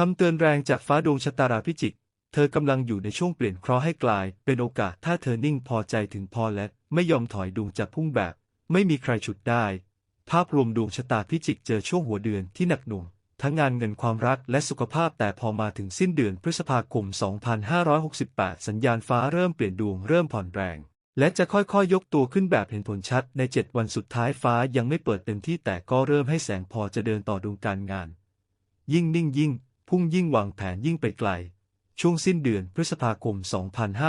คำเตือนแรงจากฟ้าดวงชะตาราพิจิก เธอกำลังอยู่ในช่วงเปลี่ยนเคราะห์ให้กลาย เป็นโอกาสถ้าเธอนิ่งพอใจถึงพอและไม่ยอมถอยดวงจะพุ่งแบบ ไม่มีใครฉุดได้ ภาพรวมดวงชะตาพิจิกเจอช่วงหัวเดือนที่หนักหน่วง ทั้งงานเงินความรักและสุขภาพแต่พอมาถึงสิ้นเดือนพฤษภาคม 2568 สัญญาณฟ้าเริ่มเปลี่ยนดวงเริ่มผ่อนแรง และจะค่อยๆยยกตัวขึ้นแบบเห็นผลชัดใน 7 วันสุดท้ายฟ้ายังไม่เปิดเต็มที่แต่ก็เริ่มให้แสงพอจะเดินต่อดวงการงาน ยิ่งนิ่งยิ่ง พุ่งยิ่งวางแผนยิ่งไปไกล ช่วงสิ้นเดือนพฤษภาคม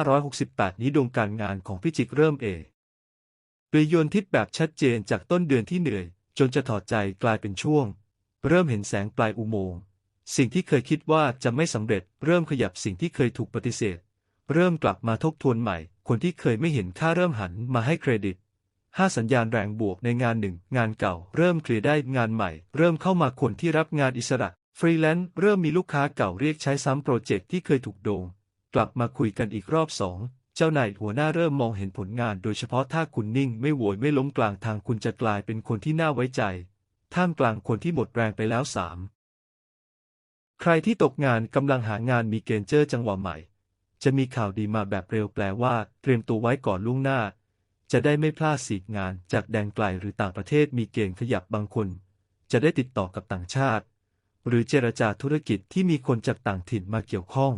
2568 นี้ดวงการงานของพิจิกเริ่มเอเปลี่ยนโยนทิศแบบชัดเจนจากต้นเดือนที่เหนื่อย จนจะถอดใจกลายเป็นช่วง เริ่มเห็นแสงปลายอุโมงค์สิ่งที่เคยคิดว่าจะไม่สำเร็จ เริ่มขยับสิ่งที่เคยถูกปฏิเสธ เริ่มกลับมาทบทวนใหม่ คนที่เคยไม่เห็นค่าเริ่มหันมาให้เครดิตห้าสัญญาณแรงบวกในงานหนึ่งงานเก่า เริ่มเคลียร์ได้งานใหม่ เริ่มเข้ามาคนที่รับงานอิสระ ฟรีแลนซ์เริ่มมีลูกค้าเก่าเรียกใช้ซ้ำโปรเจกต์ที่เคยถูกโดงกลับมาคุยกันอีกรอบสองเจ้านายหัวหน้าเริ่มมองเห็นผลงาน โดยเฉพาะถ้าคุณนิ่งไม่โวยไม่ล้มกลางทางคุณจะกลายเป็นคนที่น่าไว้ใจ ท่ามกลางคนที่หมดแรงไปแล้วสามใครที่ตกงานกำลังหางานมีเกณฑ์เจอจังหวะใหม่ จะมีข่าวดีมาแบบเร็วแปลว่า เตรียมตัวไว้ก่อนล่วงหน้า จะได้ไม่พลาดสีงานจากแดนไกลหรือต่างประเทศมีเกณฑ์ขยับบางคน จะได้ติดต่อกับต่างชาติ หรือเจรจาธุรกิจที่มีคนจากต่างถิ่นมาเกี่ยวข้อง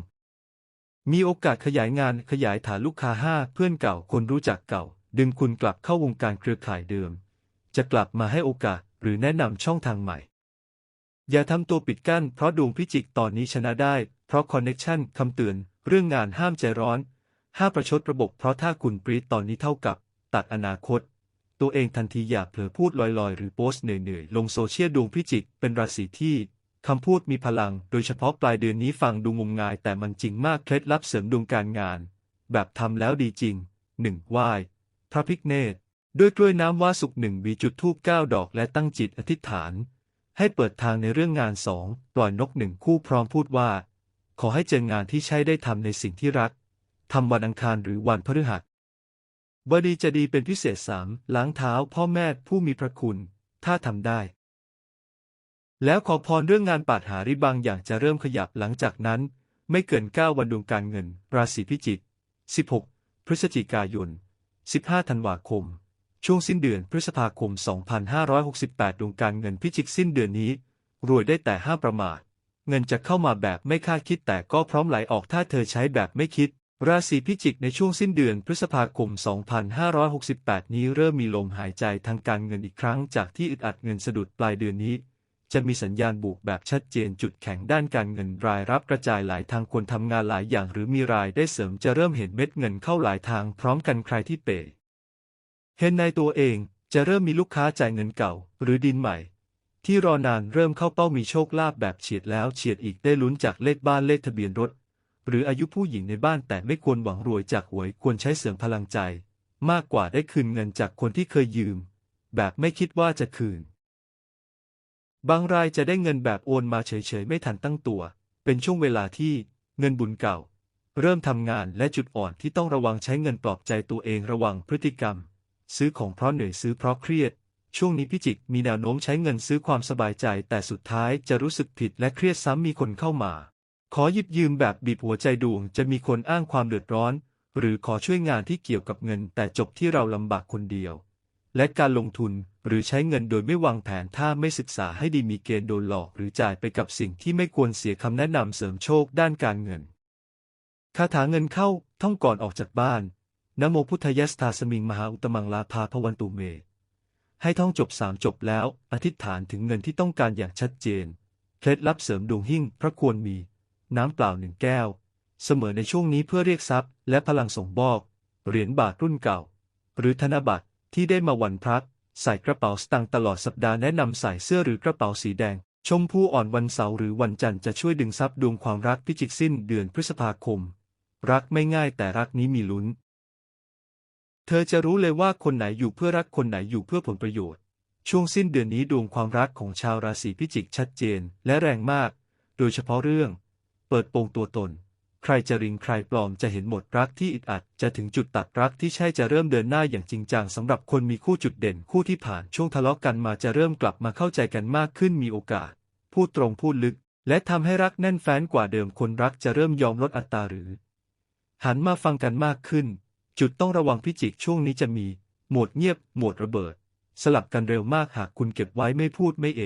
มีโอกาสขยายงานขยายฐานลูกค้าห้าเพื่อนเก่าคนรู้จักเก่า ดึงคุณกลับเข้าวงการเครือข่ายเดิม จะกลับมาให้โอกาสหรือแนะนำช่องทางใหม่ อย่าทำตัวปิดกั้นเพราะดวงพิจิกตอนนี้ชนะได้ เพราะคอนเน็ชันคำเตือน เรื่องงานห้ามใจร้อน ห้ามประชดระบบเพราะถ้าคุณปรีดตอนนี้เท่ากับ ตัดอนาคตตัวเองทันทีอย่าเผลอพูดลอยๆ หรือโพสต์เหนื่อยๆ ลงโซเชียลดวงพิจิกเป็นราศีที่ คำพูดมีพลัง โดยเฉพาะปลายเดือนนี้ฟังดูงมงายแต่มันจริงมากเคล็ดลับเสริมดวงการงาน แบบทำแล้วดีจริง 1. ไหว้พระพิกเนตด้วยกล้วยน้ำว่าสุกหนึ่งวีจุดทูบเก้าดอกและตั้งจิตอธิษฐาน ให้เปิดทางในเรื่องงานสองปล่อยนกหนึ่งคู่พร้อมพูดว่า ขอให้เจองานที่ใช่ได้ทำในสิ่งที่รักทำวันอังคารหรือวันพฤหัสบดีจะดีเป็นพิเศษสามล้างเท้าพ่อแม่ผู้มีพระคุณ ถ้าทำได้ แล้วขอพรเรื่องงานปาดหาริบางอย่างจะเริ่มขยับหลังจากนั้น ไม่เกิน 9 วันดวงการเงิน ราศีพิจิก 16 พฤศจิกายน 15 ธันวาคม ช่วงสิ้นเดือนพฤษภาคม 2568 ดวงการเงินพิจิกสิ้นเดือนนี้ รวยได้แต่ห้ามประมาท เงินจะเข้ามาแบบไม่คาดคิดแต่ก็พร้อมไหลออกถ้าเธอใช้แบบไม่คิด ราศีพิจิกในช่วงสิ้นเดือนพฤษภาคม 2568 นี้เริ่มมีลมหายใจทางการเงินอีกครั้งจากที่อึดอัดเงินสะดุดปลายเดือนนี้ จะมีสัญญาณบวกแบบชัดเจนจุดแข็งด้านการเงินรายรับกระจายหลายทางคนทำงานหลายอย่างหรือมีรายได้เสริมจะเริ่มเห็นเม็ดเงินเข้าหลายทางพร้อมกันใครที่เป๋เห็นในตัวเองจะเริ่มมีลูกค้าจ่ายเงินเก่า หรือดินใหม่ ที่รอนานเริ่มเข้าเป้ามีโชคลาภแบบเฉียดแล้วเฉียดอีกได้ลุ้นจากเลขบ้านเลขทะเบียนรถ หรืออายุผู้หญิงในบ้านแต่ไม่ควรหวังรวยจากหวยควรใช้เสริมพลังใจ มากกว่าได้คืนเงินจากคนที่เคยยืม แบบไม่คิดว่าจะคืน บางรายจะได้เงินแบบโอนมาเฉยๆ ไม่ทันตั้งตัว เป็นช่วงเวลาที่เงินบุญเก่า เริ่มทำงานและจุดอ่อนที่ต้องระวังใช้เงินปลอบใจตัวเองระวังพฤติกรรม ซื้อของเพราะเหนื่อยซื้อเพราะเครียด ช่วงนี้พิจิกมีแนวโน้มใช้เงินซื้อความสบายใจ แต่สุดท้ายจะรู้สึกผิดและเครียดซ้ำมีคนเข้ามา ขอหยิบยืมแบบบีบหัวใจดวงจะมีคนอ้างความเดือดร้อน หรือขอช่วยงานที่เกี่ยวกับเงิน แต่จบที่เราลำบากคนเดียว และการลงทุนหรือใช้เงินโดยไม่วางแผนถ้าไม่ศึกษาให้ดีมีเกณฑ์โดนหลอก หรือจ่ายไปกับสิ่งที่ไม่ควรเสียคำแนะนำเสริมโชคด้านการเงินคาถาเงินเข้าท่องก่อนออกจากบ้านนะโมพุทธยัสถาสมิงมหาอุตมังลาภาพวันตุเม ให้ท่องจบสามจบแล้ว อธิษฐานถึงเงินที่ต้องการอย่างชัดเจน เคล็ดลับเสริมดวงหิ่งพระควรมี น้ำเปล่าหนึ่งแก้ว เสมอในช่วงนี้เพื่อเรียกทรัพย์ และพลังส่งบอก เหรียญบาทรุ่นเก่า หรือธนบัตร ที่ได้มาวันพระใส่กระเป๋าสตางค์ตลอดสัปดาห์แนะนำใส่เสื้อหรือกระเป๋าสีแดง ชมพูอ่อนวันเสาร์หรือวันจันทร์จะช่วยดึงทรัพย์ดวงความรักพิจิกสิ้นเดือนพฤษภาคม รักไม่ง่ายแต่รักนี้มีลุ้น เธอจะรู้เลยว่าคนไหนอยู่เพื่อรักคนไหนอยู่เพื่อผลประโยชน์ ช่วงสิ้นเดือนนี้ดวงความรักของชาวราศีพิจิกชัดเจนและแรงมาก โดยเฉพาะเรื่อง เปิดโปงตัวตน ใครจะริงใครปลอมจะเห็นหมดรักที่อึดอัด จะถึงจุดตัดรักที่ใช่จะเริ่มเดินหน้าอย่างจริงจังสำหรับคนมีคู่จุดเด่นคู่ที่ผ่านช่วงทะเลาะกันมาจะเริ่มกลับมาเข้าใจกันมากขึ้นมีโอกาส พูดตรงพูดลึก และทำให้รักแน่นแฟ้นกว่าเดิมคนรักจะเริ่มยอมลดอัตราหรือ หันมาฟังกันมากขึ้น จุดต้องระวังพิจิกช่วงนี้จะมี โหมดเงียบโหมดระเบิด สลับกันเร็วมากหากคุณเก็บไว้ไม่พูดไม่เอ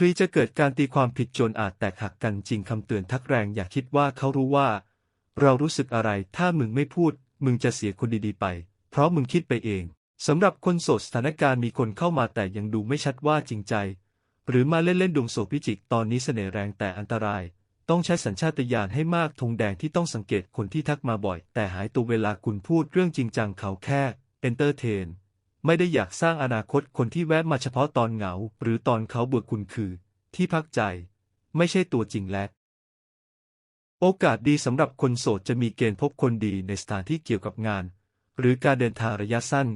ทรีจะเกิดการตีความผิดจนอาจแตกหักกันจริงคำเตือนทักแรงอย่าคิดว่าเขารู้ว่า เรารู้สึกอะไรถ้ามึงไม่พูด มึงจะเสียคนดีๆไป เพราะมึงคิดไปเองสำหรับคนโสดสถานการณ์มีคนเข้ามาแต่ยังดูไม่ชัดว่าจริงใจ หรือมาเล่นๆดวงโสพิจิกตอนนี้เสน่ห์แรงแต่อันตราย ต้องใช้สัญชาตญาณให้มากธงแดงที่ต้องสังเกตคนที่ทักมาบ่อย แต่หายตัวเวลาคุณพูดเรื่องจริงจังเขาแค่เอนเตอร์เทน ไม่ได้อยากสร้างอนาคตคนที่แวะมาเฉพาะตอนเหงา หรือตอนเขาเบื่อคุณคือ ที่พักใจ ไม่ใช่ตัวจริงและ โอกาสดีสำหรับคนโสดจะมีเกณฑ์พบคนดีในสถานที่เกี่ยวกับงาน หรือการเดินทางระยะสั้น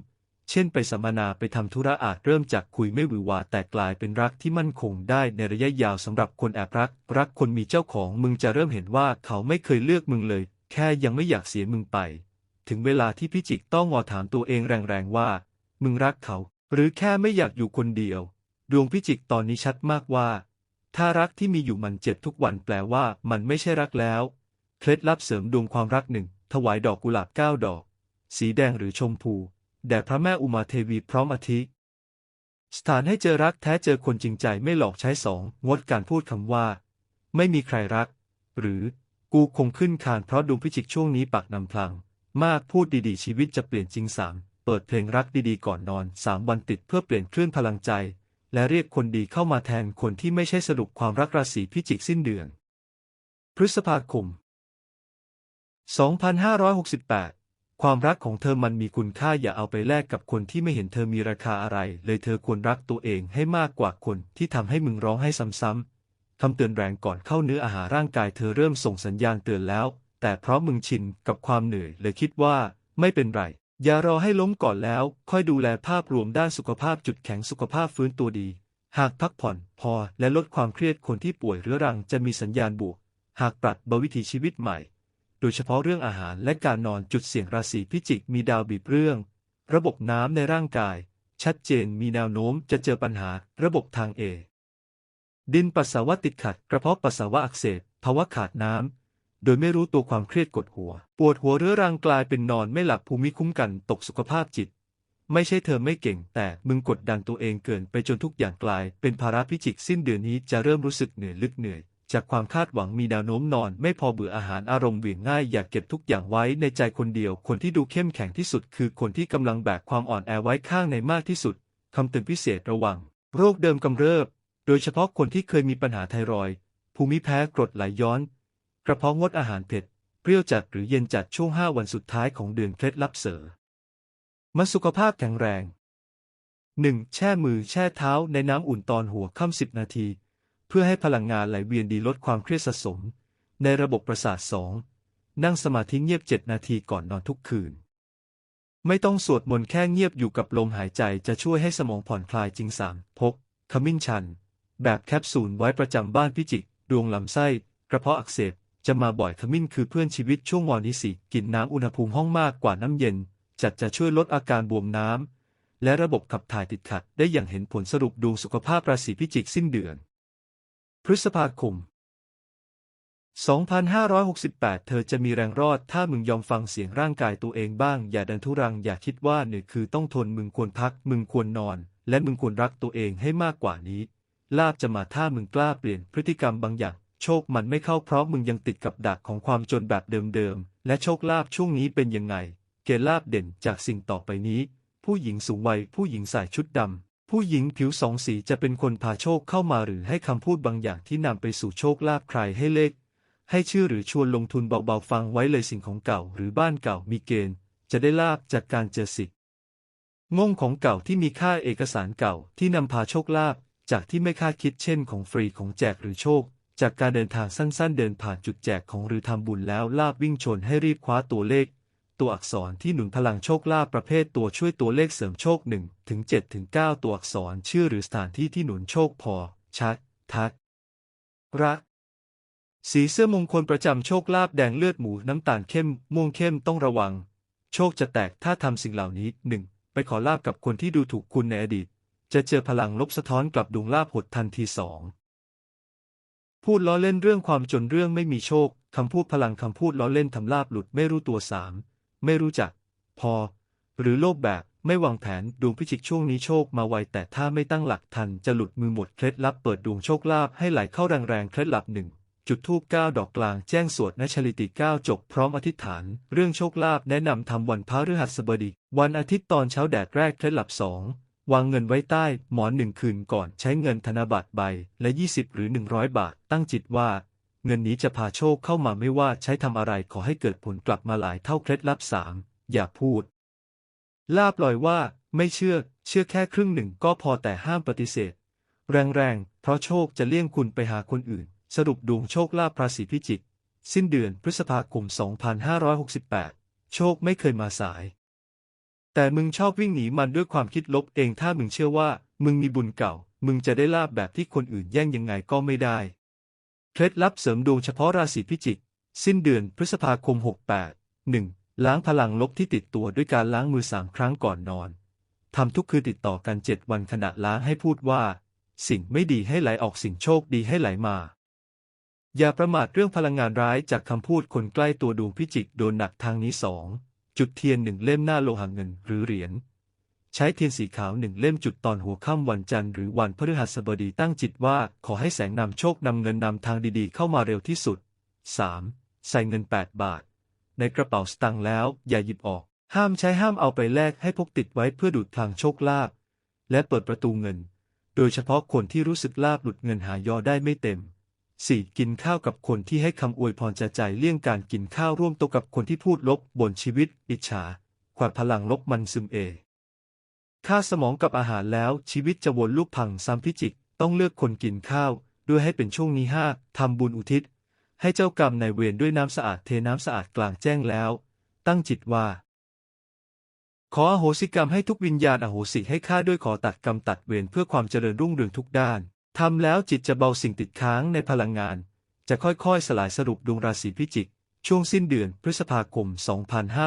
เช่นไปสัมมนาไปทำธุระอาจเริ่มจากคุยไม่หวือหวาแต่กลายเป็นรักที่มั่นคงได้ในระยะยาวสำหรับคนแอบรัก รักคนมีเจ้าของมึงจะเริ่มเห็นว่าเขาไม่เคยเลือกมึงเลย แค่ยังไม่อยากเสียมึงไป ถึงเวลาที่พิจิกต้องงอถามตัวเองแรงๆว่า มึงรักเขา หรือแค่ไม่อยากอยู่คนเดียว ดวงพิจิกตอนนี้ชัดมากว่า ถ้ารักที่มีอยู่มันเจ็บทุกวันแปลว่ามันไม่ใช่รักแล้ว เคล็ดลับเสริมดวงความรักหนึ่งถวายดอกกุหลาบเก้าดอก สีแดงหรือชมพูแด่พระแม่อุมาเทวีพร้อมอาทิสถานให้เจอรักแท้เจอคนจริงใจไม่หลอกใช้สองงดการพูดคำว่า ไม่มีใครรัก หรือกูคงขึ้นคานเพราะดวงพิจิกช่วงนี้ปากนำพลัง มากพูดดีๆ ชีวิตจะเปลี่ยนจริงสาม เปิดเพลงรักดีๆก่อนนอนสามวันติดเพื่อเปลี่ยนคลื่นพลังใจ และเรียกคนดีเข้ามาแทนคนที่ไม่ใช่สรุปความรักราศีพิจิกสิ้นเดือน พฤษภาคม 2568 ความรักของเธอมันมีคุณค่าอย่าเอาไปแลกกับคนที่ไม่เห็นเธอมีราคาอะไร เลยเธอควรรักตัวเองให้มากกว่าคนที่ทำให้มึงร้องให้ซ้ำๆคำเตือนแรงก่อนเข้าเนื้ออาหารร่างกายเธอเริ่มส่งสัญญาณเตือนแล้ว แต่เพราะมึงชินกับความเหนื่อยเลยคิดว่าไม่เป็นไร อย่ารอให้ล้มก่อนแล้ว ค่อยดูแลภาพรวมด้านสุขภาพจุดแข็งสุขภาพฟื้นตัวดี หากพักผ่อนพอและลดความเครียดคนที่ป่วยเรื้อรังจะมีสัญญาณบวก หากปรับบวิถีชีวิตใหม่ โดยเฉพาะเรื่องอาหารและการนอนจุดเสี่ยงราศีพิจิกมีดาวบีบเรื่อง ระบบน้ำในร่างกาย ชัดเจนมีแนวโน้มจะเจอปัญหาระบบทางเอ ดินปัสสาวะติดขัดกระเพาะปัสสาวะอักเสบภาวะขาดน้ำ โดยไม่รู้ตัวความเครียดกดหัว ปวดหัวเรื้อรังกลายเป็นนอนไม่หลับภูมิคุ้มกันตกสุขภาพจิต ไม่ใช่เธอไม่เก่ง แต่มึงกดดันตัวเองเกินไปจนทุกอย่างกลาย เป็นภาระพิจิกสิ้นเดือนนี้จะเริ่มรู้สึกเหนื่อยลึกเหนื่อย จากความคาดหวังมีแนวโน้มนอน ไม่พอเบื่ออาหารอารมณ์เหวี่ยงง่ายอยากเก็บทุกอย่างไว้ในใจคนเดียว คนที่ดูเข้มแข็งที่สุด คือคนที่กำลังแบกความอ่อนแอไว้ข้างในมากที่สุดคำเตือนพิเศษระวัง โรคเดิมกำเริบ โดยเฉพาะคนที่เคยมีปัญหาไทรอยด์ภูมิแพ้กรดไหลย้อน กระเพาะงดอาหารเผ็ด เปรี้ยวจัดหรือเย็นจัดช่วง 5 วันสุดท้ายของเดือนเคล็ดลับเสริมมาสุขภาพแข็งแรง 1. แช่มือแช่เท้าในน้ำอุ่นตอนหัวค่ำสิบนาที เพื่อให้พลังงานไหลเวียนดีลดความเครียดสะสม ในระบบประสาท 2. นั่งสมาธิเงียบ 7 นาทีก่อนนอนทุกคืน ไม่ต้องสวดมนต์แค่เงียบอยู่กับลมหายใจจะช่วยให้สมองผ่อนคลายจริงสามพกขมิ้นชัน แบบแคปซูลไว้ประจำบ้านพิจิก ดวงลำไส้ กระเพาะอักเสบ จะมาบ่อยขมิ้นคือเพื่อนชีวิตช่วงวอนนี้สิกินน้ำอุณหภูมิห้องมากกว่าน้ำเย็น จัดจะช่วยลดอาการบวมน้ำ และระบบขับถ่ายติดขัด ได้อย่างเห็นผลสรุปดวงสุขภาพราศีพิจิกสิ้นเดือน พฤษภาคม 2568 เธอจะมีแรงรอดถ้ามึงยอมฟังเสียงร่างกายตัวเองบ้าง อย่าดันทุรังอย่าคิดว่าเหนื่อยคือต้องทนมึงควรพัก มึงควรนอน และมึงควรรักตัวเองให้มากกว่านี้ ลาบจะมาถ้ามึงกล้าเปลี่ยนพฤติกรรมบางอย่าง โชคมันไม่เข้าเพราะมึงยังติดกับดักของความจนแบบเดิมๆ และโชคลาภช่วงนี้เป็นยังไง เกณฑ์ลาบเด่นจากสิ่งต่อไปนี้ ผู้หญิงสูงวัย ผู้หญิงใส่ชุดดำ ผู้หญิงผิวสองสีจะเป็นคนพาโชคเข้ามาหรือให้คำพูดบางอย่างที่นำไปสู่โชคลาภใครให้เลข ให้ชื่อหรือชวนลงทุนเบาๆฟังไว้เลยสิ่งของเก่า หรือบ้านเก่ามีเกณฑ์ จะได้ลาบจากการเจอสิทธิ์งงของเก่าที่มีค่าเอกสารเก่าที่นำพาโชคลาภจากที่ไม่คาดคิดเช่นของฟรีของแจกหรือโชค จากการเดินทางสั้นๆ เดินผ่านจุดแจกของหรือทำบุญแล้วลาบวิ่งชนให้รีบคว้าตัวเลข ตัวอักษรที่หนุนพลังโชคลาภประเภทตัวช่วยตัวเลขเสริมโชค1ถึง7ถึง9ตัวอักษรชื่อหรือสถานที่ที่หนุนโชคพอ ชัด ทักรัก สีเสื้อมงคลประจำโชคลาภแดงเลือดหมูน้ำตาลเข้ม ม่วงเข้มต้องระวัง โชคจะแตกถ้าทำสิ่งเหล่านี้หนึ่งไปขอลาบกับคนที่ดูถูกคุณในอดีต จะเจอพลังลบสะท้อนกลับดวงลาภหดทันทีสอง พูดล้อเล่นเรื่องความจนเรื่องไม่มีโชค คำพูดพลังคำพูดล้อเล่นทำลาบหลุดไม่รู้ตัวสามไม่รู้จัก พอ หรือโลภแบบไม่วางแผนดวงพิจิกช่วงนี้โชคมาไวแต่ถ้าไม่ตั้งหลักทันจะหลุดมือหมดเคล็ดลับเปิดดวงโชคลาภให้ไหลเข้าแรงๆเคล็ดลับหนึ่งจุดทูบเก้าดอกกลางแจ้งสวดนชลิติเก้าจบพร้อมอธิษฐาน เรื่องโชคลาภแนะนำทำวันพฤหัสบดี วันอาทิตย์ตอนเช้าแดดแรกเคล็ดลับสอง วางเงินไว้ใต้หมอนหนึ่งคืนก่อนใช้เงินธนบัตรใบละ 20 หรือ 100 บาท ตั้งจิตว่า เงินนี้จะพาโชคเข้ามาไม่ว่าใช้ทำอะไรขอให้เกิดผลกลับมาหลายเท่าเคล็ดลับสามอย่าพูด ลาบลอยว่าไม่เชื่อ เชื่อแค่ครึ่งหนึ่งก็พอแต่ห้ามปฏิเสธ แรงๆ เพราะโชคจะเลี่ยงคุณไปหาคนอื่น สรุปดวงโชคลาภราศีพิจิก สิ้นเดือนพฤษภาคม 2568 โชคไม่เคยมาสาย แต่มึงชอบวิ่งหนีมันด้วยความคิดลบเองถ้ามึงเชื่อว่า มึงมีบุญเก่า มึงจะได้ลาบแบบที่คนอื่นแย่งยังไงก็ไม่ได้ เคล็ดลับเสริมดวงเฉพาะราศีพิจิก สิ้นเดือนพฤษภาคม 68 1. ล้างพลังลบที่ติดตัวด้วยการล้างมือสามครั้งก่อนนอน ทำทุกคืนติดต่อกันเจ็ดวันขณะล้างให้พูดว่า สิ่งไม่ดีให้ไหลออกสิ่งโชคดีให้ไหลมา อย่าประมาทเรื่องพลังงานร้ายจากคำพูดคนใกล้ตัวดวงพิจิกโดนหนักทางนี้สอง จุดเทียนหนึ่งเล่มหน้าโลหะเงินหรือเหรียญใช้เทียนสีขาวหนึ่งเล่มจุดตอนหัวค่ำวันจันทร์หรือวันพฤหัสบดีตั้งจิตว่าขอให้แสงนำโชคนำเงินนำทางดีๆ เข้ามาเร็วที่สุด 3. ใส่เงิน 8 บาท ในกระเป๋าสตางค์แล้วอย่าหยิบออก ห้ามใช้ห้ามเอาไปแลกให้พกติดไว้เพื่อดูดพลังโชคลาภและเปิดประตูเงิน โดยเฉพาะคนที่รู้สึกลาบหลุดเงินหายอได้ไม่เต็ม 4. กินข้าวกับคนที่ให้คำอวยพรจะใจเลี่ยงการกินข้าวร่วมโต๊ะกับคนที่พูดลบบนชีวิต อิจฉาขวาดพลังลบมันซึมเอค่าสมองกับอาหารแล้วชีวิตจะวนลูกพังซ้ำพิจิก ต้องเลือกคนกินข้าว ด้วยให้เป็นช่วงนี้ห้าทำบุญอุทิศ ให้เจ้ากรรมในายเวรด้วยน้ำสะอาดเทน้ำสะอาดกลางแจ้งแล้ว ตั้งจิตว่า ขออโหสิกรรมให้ทุกวิญญาณอโหสิให้ข้าด้วยขอตัดกรรมตัดเวรเพื่อความเจริญรุ่งเรืองทุกด้าน ทำแล้วจิตจะเบาสิ่งติดค้างในพลังงาน จะค่อยๆ สลายสรุปดวงราศีพิจิก ช่วงสิ้นเดือนพฤษภาคม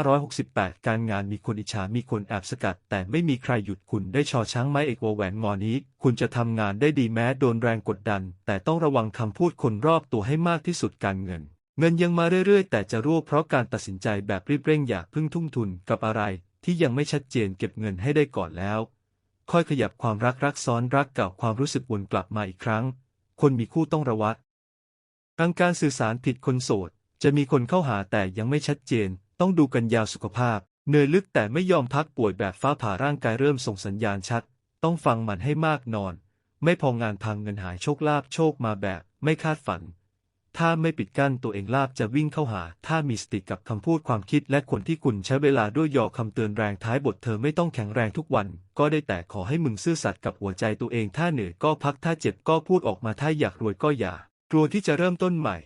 2568 การงานมีคนอิจฉามีคนแอบสกัด แต่ไม่มีใครหยุดคุณได้ชอช้างไม้เอกวแหวนงอนี้ คุณจะทำงานได้ดีแม้โดนแรงกดดัน แต่ต้องระวังคำพูดคนรอบตัวให้มากที่สุดการเงิน เงินยังมาเรื่อยๆ แต่จะรั่วเพราะการตัดสินใจแบบรีบเร่งอยาเพิ่งทุ่มทุนกับอะไรที่ยังไม่ชัดเจนเก็บเงินให้ได้ก่อนแล้ว ค่อยขยับความรักรักซ้อนรักเก่าความรู้สึกวนกลับมาอีกครั้ง คนมีคู่ต้องระวัดทางการสื่อสารผิดคนโสด จะมีคนเข้าหาแต่ยังไม่ชัดเจน ต้องดูกันยาวสุขภาพ เหนื่อยลึกแต่ไม่ยอมพักป่วยแบบฟ้าผ่าร่างกายเริ่มส่งสัญญาณชัด ต้องฟังมันให้มากนอน ไม่พองานพังเงินหายโชคลาภโชคมาแบบ ไม่คาดฝัน ถ้าไม่ปิดกั้นตัวเองลาบจะวิ่งเข้าหา ถ้ามีสติกับคำพูดความคิดและคนที่คุณใช้เวลาด้วยหยอกคำเตือนแรงท้ายบทเธอไม่ต้องแข็งแรงทุกวัน ก็ได้แต่ขอให้มึงซื่อสัตย์กับหัวใจตัวเองถ้าเหนื่อยก็พักถ้าเจ็บก็พูดออกมาถ้าอยากรวยก็อย่ากลัวที่จะเริ่มต้นใหม่